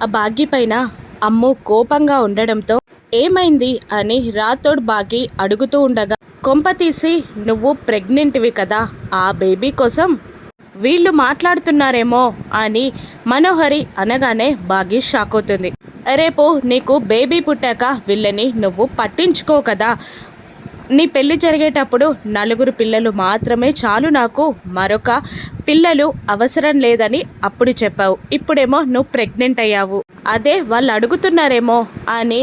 ఆ బాగి పైన అమ్ము కోపంగా ఉండడంతో ఏమైంది అని రాతోడ్ బాగి అడుగుతూ ఉండగా కొంప తీసి నువ్వు ప్రెగ్నెంట్వి కదా ఆ బేబీ కోసం వీళ్ళు మాట్లాడుతున్నారేమో అని మనోహరి అనగానే బాగి షాక్ అవుతుంది. రేపు నీకు బేబీ పుట్టాక వీళ్ళని నువ్వు పట్టించుకో కదా. నీ పెళ్ళి జరిగేటప్పుడు నలుగురు పిల్లలు మాత్రమే చాలు నాకు. మరొక పిల్లలు అవసరం లేదని అప్పుడు చెప్పావు. ఇప్పుడేమో నువ్వు ప్రెగ్నెంట్ అయ్యావు. అదే వాళ్ళు అడుగుతున్నారేమో అని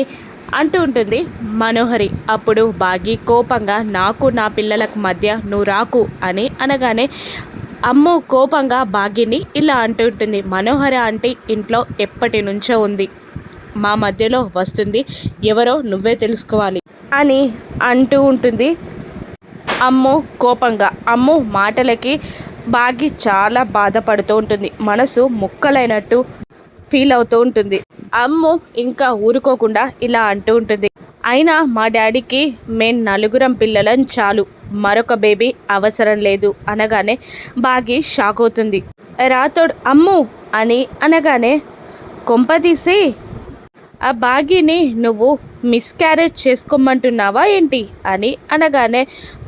అంటూ ఉంటుంది మనోహరి. అప్పుడు బాగి కోపంగా నాకు నా పిల్లలకు మధ్య నువ్వు రాకు అని అనగానే అమ్ము కోపంగా బాగిని ఇలా అంటూ ఉంటుంది. మనోహరి ఆంటీ ఇంట్లో ఎప్పటి నుంచో ఉంది. మా మధ్యలో వస్తుంది. ఎవరో నువ్వే తెలుసుకోవాలి అని అంటూ ఉంటుంది అమ్ము కోపంగా. అమ్ము మాటలకి బాగి చాలా బాధపడుతూ ఉంటుంది. మనసు ముక్కలైనట్టు ఫీల్ అవుతూ ఉంటుంది. అమ్ము ఇంకా ఊరుకోకుండా ఇలా అంటూ ఉంటుంది. అయినా మా డాడీకి మేము నలుగురం పిల్లలం చాలు. మరొక బేబీ అవసరం లేదు అనగానే బాగి షాక్ అవుతుంది. రాతోడు అమ్ము అని అనగానే కొంపదీసి ఆ బాగిని నువ్వు మిస్క్యారేజ్ చేసుకోమంటున్నావా ఏంటి? అని అనగానే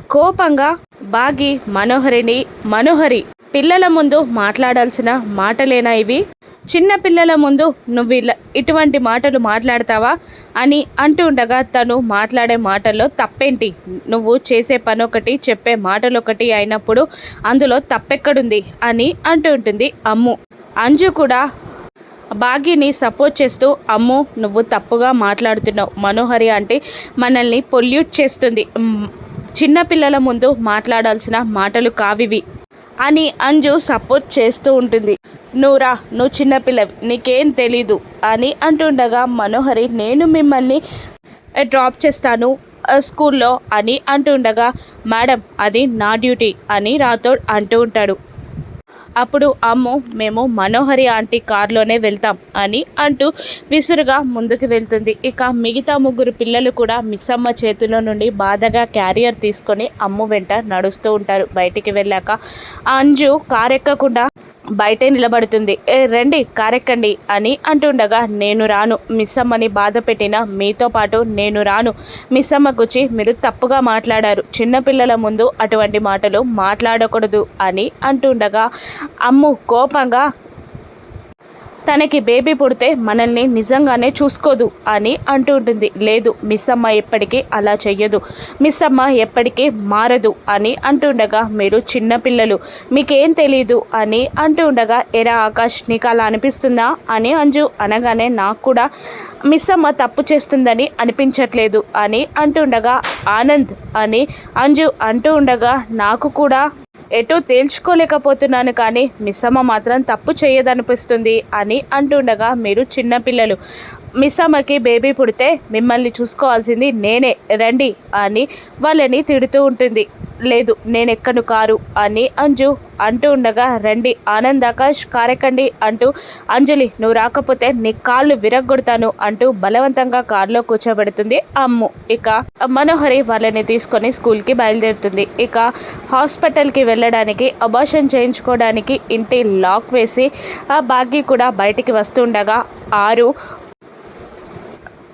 కోపంగా బాగి మనోహరిని మనోహరి పిల్లల ముందు మాట్లాడాల్సిన మాటలేనా ఇవి? చిన్న పిల్లల ముందు నువ్వు ఇలా ఇటువంటి మాటలు మాట్లాడతావా? అని అంటూ ఉండగా తను మాట్లాడే మాటల్లో తప్పేంటి? నువ్వు చేసే పని ఒకటి చెప్పే మాటలు ఒకటి అయినప్పుడు అందులో తప్పెక్కడుంది అని అంటూ ఉంటుంది అమ్ము. అంజు కూడా బాగిని సపోర్ట్ చేస్తూ అమ్ము నువ్వు తప్పుగా మాట్లాడుతున్నావు. మనోహరి అంటే మనల్ని పొల్యూట్ చేస్తుంది. చిన్నపిల్లల ముందు మాట్లాడాల్సిన మాటలు కావివి అని అంజు సపోర్ట్ చేస్తూ ఉంటుంది. నువ్వురా నువ్వు చిన్నపిల్లవి నీకేం తెలీదు అని అంటుండగా మనోహరి నేను మిమ్మల్ని డ్రాప్ చేస్తాను స్కూల్లో అని అంటుండగా మేడం అది నా డ్యూటీ అని రాథోడ్ అంటూ ఉంటాడు. అప్పుడు అమ్ము మేము మనోహరి ఆంటీ కారులోనే వెళ్తాం అని అంటూ విసురుగా ముందుకు వెళ్తుంది. ఇక మిగతా ముగ్గురు పిల్లలు కూడా మిస్సమ్మ చేతిలో నుండి బాధగా క్యారియర్ తీసుకొని అమ్ము వెంట నడుస్తూ ఉంటారు. బయటికి వెళ్ళాక అంజు కారెక్కకుండా బయటే నిలబడుతుంది. ఏ రండి కారెక్కండి అని అంటుండగా నేను రాను. మిస్సమ్మని బాధ పెట్టిన మీతో పాటు నేను రాను. మిస్సమ్మ గుచ్చి మీరు తప్పుగా మాట్లాడారు. చిన్నపిల్లల ముందు అటువంటి మాటలు మాట్లాడకూడదు అని అంటుండగా అమ్ము కోపంగా తనకి బేబీ పుడితే మనల్ని నిజంగానే చూసుకోదు అని అంటూ ఉంటుంది లేదు మిస్ అమ్మ ఎప్పటికీ అలా చెయ్యదు. మిస్ అమ్మ ఎప్పటికీ మారదు అని అంటుండగా మీరు చిన్నపిల్లలు మీకేం తెలీదు అని అంటూ ఉండగా ఎరా ఆకాష్ నీకు అలా అనిపిస్తుందా అని అంజు అనగానే నాకు కూడా మిస్ అమ్మ తప్పు చేస్తుందని అనిపించట్లేదు అని అంటుండగా ఆనంద్ అని అంజు అంటూ ఉండగా నాకు కూడా ఎటో తేల్చుకోలేకపోతున్నాను కానీ మిస్సమ్మ మాత్రం తప్పు చేయదనిపిస్తుంది అని అంటుండగా మీరు చిన్నపిల్లలు. మిస్సమ్మకి బేబీ పుడితే మిమ్మల్ని చూసుకోవాల్సింది నేనే రండి అని వాళ్ళని తిడుతూ ఉంటుంది. లేదు నేనెక్కను కారు అని అంజు అంటూ ఉండగా రండి ఆనంద్ ఆకాష్ కారెక్కండి అంటూ అంజలి నువ్వు రాకపోతే నీ కాళ్ళు విరగ్గొడతాను అంటూ బలవంతంగా కారులో కూర్చోబెడుతుంది అమ్ము. ఇక మనోహరి వాళ్ళని తీసుకొని స్కూల్కి బయలుదేరుతుంది. ఇక హాస్పిటల్కి వెళ్ళడానికి అబార్షన్ చేయించుకోవడానికి ఇంటి లాక్ వేసి ఆ బాగి కూడా బయటికి వస్తుండగా ఆరు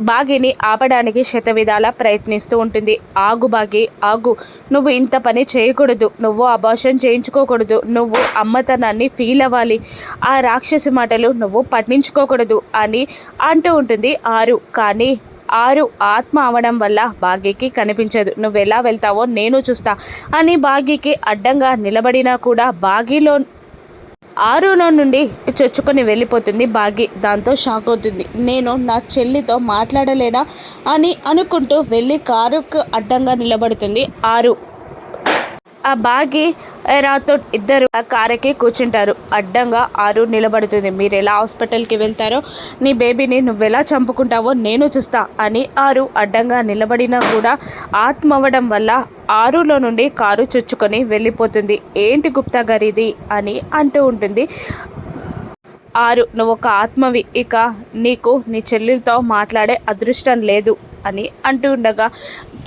బాగిని ఆపడానికి శతవిధాల ప్రయత్నిస్తూ ఉంటుంది. ఆగు బాగి ఆగు. నువ్వు ఇంత పని చేయకూడదు. నువ్వు అబార్షన్ చేయించుకోకూడదు. నువ్వు అమ్మతనాన్ని ఫీల్ అవ్వాలి. ఆ రాక్షసి మాటలు నువ్వు పట్టించుకోకూడదు అని అంటూ ఉంటుంది ఆరు. కానీ ఆరు ఆత్మ అవడం వల్ల భాగ్యకి కనిపించదు. నువ్వు ఎలా వెళ్తావో నేను చూస్తా అని భాగ్యకి అడ్డంగా నిలబడినా కూడా బాగిలో ఆరులో నుండి చొచ్చుకొని వెళ్ళిపోతుంది. బాగి దాంతో షాక్ అవుతుంది. నేను నా చెల్లితో మాట్లాడలేనా అని అనుకుంటూ వెళ్ళి కారుకు అడ్డంగా నిలబడుతుంది. ఆరు ఆ బాగి రాతో ఇద్దరు ఆ కారుకి కూర్చుంటారు. అడ్డంగా ఆరు నిలబడుతుంది. మీరు ఎలా హాస్పిటల్కి వెళ్తారో నీ బేబీని నువ్వెలా చంపుకుంటావో నేను చూస్తా అని ఆరు అడ్డంగా నిలబడినా కూడా ఆత్మ అవ్వడం వల్ల ఆరులో నుండి కారు చుచ్చుకొని వెళ్ళిపోతుంది. ఏంటి గుప్తా గారిది అని అంటూ ఉంటుంది. ఆరు నువ్వు ఒక ఆత్మవి. ఇక నీకు నీ చెల్లెలతో మాట్లాడే అదృష్టం లేదు. అని అంటూ ఉండగా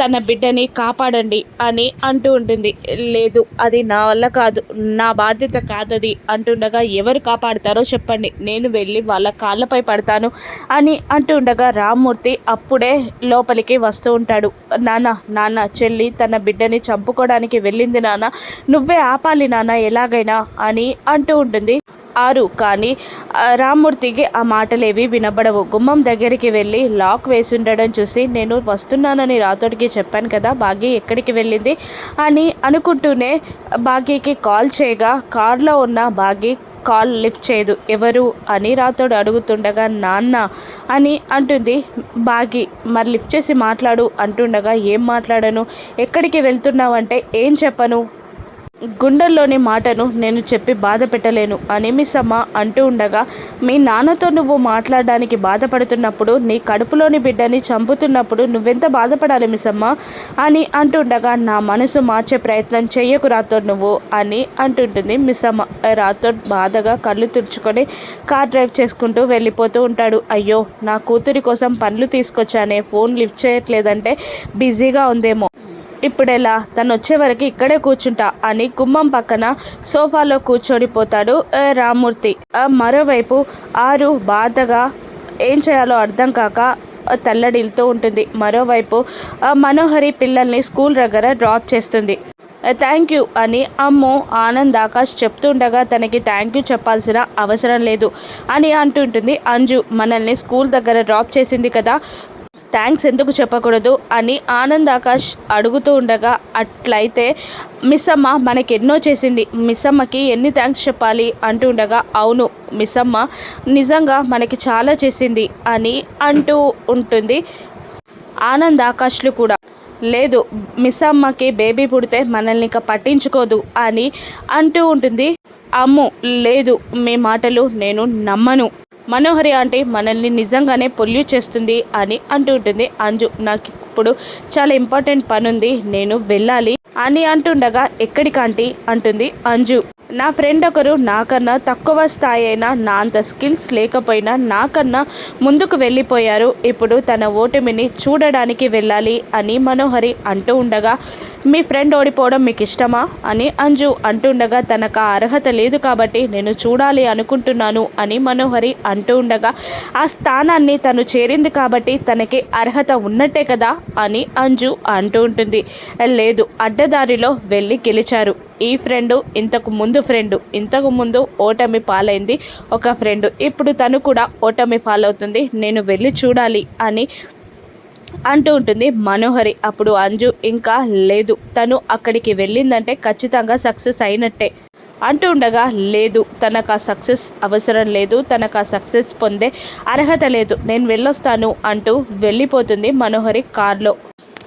తన బిడ్డని కాపాడండి అని అంటూ ఉంటుంది. లేదు అది నా వల్ల కాదు నా బాధ్యత కాదది అంటుండగా ఎవరు కాపాడుతారో చెప్పండి నేను వెళ్ళి వాళ్ళ కాళ్ళపై పడతాను అని అంటూ ఉండగా రామ్మూర్తి అప్పుడే లోపలికి వస్తూ ఉంటాడు. నాన్న నాన్న చెల్లి తన బిడ్డని చంపుకోవడానికి వెళ్ళింది నాన్న నువ్వే ఆపాలి నాన్న ఎలాగైనా అని అంటూ ఉంటుంది. ఆరు. కానీ రామ్మూర్తికి ఆ మాటలేవి వినబడవు. గుమ్మం దగ్గరికి వెళ్ళి లాక్ వేసి ఉండడం చూసి నేను వస్తున్నానని రాతోడికి చెప్పాను కదా భాగ్య ఎక్కడికి వెళ్ళింది? అని అనుకుంటూనే భాగ్యకి కాల్ చేయగా కార్లో ఉన్న భాగ్య కాల్ లిఫ్ట్ చేయదు. ఎవరు? అని రాతోడు అడుగుతుండగా నాన్న అని అంటుంది. బాగి మరి లిఫ్ట్ చేసి మాట్లాడు అంటుండగా ఏం మాట్లాడను? ఎక్కడికి వెళ్తున్నావంటే ఏం చెప్పను? గుండెల్లోని మాటను నేను చెప్పి బాధ పెట్టలేను. అని అంటూ ఉండగా మీ నాన్నతో నువ్వు మాట్లాడడానికి బాధపడుతున్నప్పుడు నీ కడుపులోని బిడ్డని చంపుతున్నప్పుడు నువ్వెంత బాధపడాలి మిస్ అని అంటుండగా నా మనసు మార్చే ప్రయత్నం చెయ్యకు రాతో నువ్వు అని అంటుంటుంది మిస్ రాతో బాధగా కళ్ళు తుడుచుకొని కార్ డ్రైవ్ చేసుకుంటూ వెళ్ళిపోతూ ఉంటాడు. అయ్యో నా కూతురి కోసం పనులు తీసుకొచ్చానే ఫోన్ లిఫ్ట్ చేయట్లేదంటే బిజీగా ఉందేమో. ఇప్పుడెలా? తను వచ్చే వరకు ఇక్కడే కూర్చుంటా అని గుమ్మం పక్కన సోఫాలో కూర్చొనిపోతాడు ఆ, రామ్మూర్తి. మరోవైపు ఆరు బాధగా ఏం చేయాలో అర్థం కాక తల్లడిల్తూ ఉంటుంది. మరోవైపు మనోహరి పిల్లల్ని స్కూల్ దగ్గర డ్రాప్ చేస్తుంది. థ్యాంక్ యూ అని అమ్ము ఆనంద్ ఆకాష్ చెప్తుండగా తనకి థ్యాంక్ యూ చెప్పాల్సిన అవసరం లేదు అని అంటుంటుంది అంజు. మనల్ని స్కూల్ దగ్గర డ్రాప్ చేసింది కదా థ్యాంక్స్ ఎందుకు చెప్పకూడదు అని ఆనంద్ ఆకాష్ అడుగుతూ ఉండగా అట్లయితే మిస్ అమ్మ మనకి ఎన్నో చేసింది. మిస్సమ్మకి ఎన్ని థ్యాంక్స్ చెప్పాలి అంటూ ఉండగా అవును మిస్సమ్మ నిజంగా మనకి చాలా చేసింది అని అంటూ ఉంటుంది ఆనంద్ ఆకాష్లు కూడా. లేదు మిస్ అమ్మకి బేబీ పుడితే మనల్ని ఇంకా పట్టించుకోదు అని అంటూ ఉంటుంది. అమ్ము లేదు మీ మాటలు నేను నమ్మను. మనోహరి ఆంటీ మనల్ని నిజంగానే పొల్యూట్ చేస్తుంది అని అంటూ ఉంటుంది. అంజు నాకు ఇప్పుడు చాలా ఇంపార్టెంట్ పని ఉంది నేను వెళ్ళాలి అని అంటుండగా ఎక్కడికంటి అంటుంది అంజు. నా ఫ్రెండ్ ఒకరు నాకన్నా తక్కువ స్థాయి అయినా నా అంత స్కిల్స్ లేకపోయినా నాకన్నా ముందుకు వెళ్ళిపోయారు. ఇప్పుడు తన ఓటమిని చూడడానికి వెళ్ళాలి అని మనోహరి అంటూ ఉండగా మీ ఫ్రెండ్ ఓడిపోవడం మీకు ఇష్టమా అని అంజు అంటుండగా తనకు ఆ అర్హత లేదు కాబట్టి నేను చూడాలి అనుకుంటున్నాను అని మనోహరి అంటూ ఉండగా ఆ స్థానాన్ని తను చేరింది కాబట్టి తనకి అర్హత ఉన్నట్టే కదా? అని అంజు అంటూ ఉంటుంది. లేదు అడ్డదారిలో వెళ్ళి గెలిచారు. ఈ ఫ్రెండ్ ఇంతకు ముందు ఫ్రెండ్. ఇంతకు ముందు ఓటమి పాలైంది ఒక ఫ్రెండ్. ఇప్పుడు తను కూడా ఓటమి పాలవుతుంది. నేను వెళ్ళి చూడాలి అని అంటూ ఉంటుంది మనోహరి. అప్పుడు అంజు ఇంకా లేదు. తను అక్కడికి వెళ్ళిందంటే ఖచ్చితంగా సక్సెస్ అయినట్టే. అంటూ ఉండగా లేదు. తనకు ఆ సక్సెస్ అవసరం లేదు. తనకు ఆ సక్సెస్ పొందే అర్హత లేదు. నేను వెళ్ళొస్తాను అంటూ వెళ్ళిపోతుంది మనోహరి కార్లో.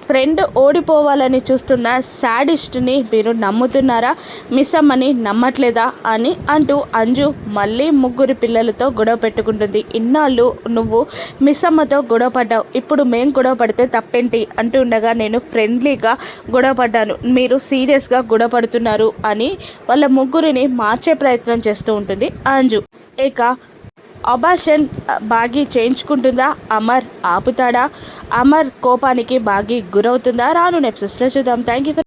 ఫ్రెండ్ ఓడిపోవాలని చూస్తున్న శాడిస్ట్ని మీరు నమ్ముతున్నారా? మిస్ అమ్మని నమ్మట్లేదా? అని అంటూ అంజు మళ్ళీ ముగ్గురు పిల్లలతో గొడవ పెట్టుకుంటుంది. ఇన్నాళ్ళు నువ్వు మిస్ అమ్మతో గొడవ పడ్డావు. ఇప్పుడు మేం గొడవ పడితే తప్పేంటి? అంటూ ఉండగా నేను ఫ్రెండ్లీగా గొడవ పడ్డాను. మీరు సీరియస్గా గొడవ పడుతున్నారు అని వాళ్ళ ముగ్గురిని మార్చే ప్రయత్నం చేస్తూ ఉంటుంది అంజు. ఇక అబాషన్ బాగి చేయించుకుంటుందా? అమర్ ఆపుతాడా? అమర్ కోపానికి బాగి గురవుతుందా? రాను నెప్సెస్లో చూద్దాం. Thank you